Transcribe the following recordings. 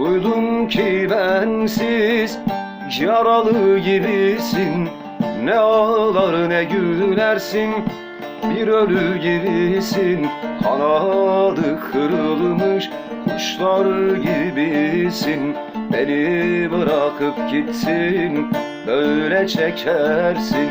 Duydum ki bensiz yaralı gibisin. Ne ağlar ne gülersin bir ölü gibisin. Kanadı kırılmış kuşlar gibisin. Beni bırakıp gittin böyle çekersin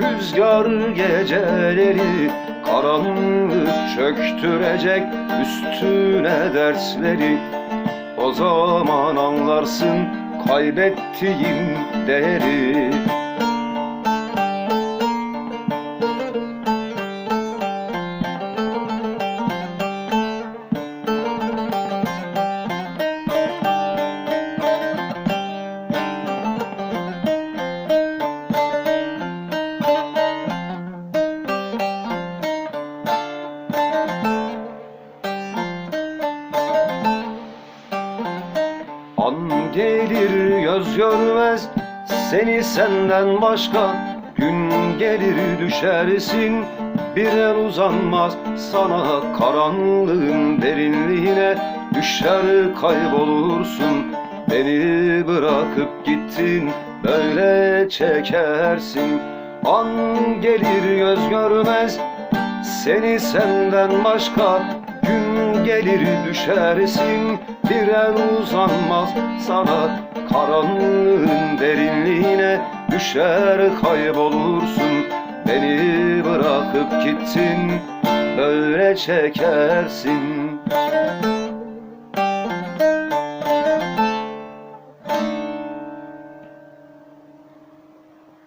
Rüzgar geceleri karanlık çöktürecek üstüne dersleri. O zaman anlarsın kaybettiğin değeri gelir göz görmez. Seni senden başka Gün gelir düşersin. Bir el uzanmaz sana Karanlığın derinliğine. Düşer kaybolursun Beni bırakıp gittin. Böyle çekersin An gelir göz görmez. Seni senden başka gelir düşersin bir el uzanmaz. Sana Karanlığın derinliğine düşer kaybolursun. Beni bırakıp gittin böyle çekersin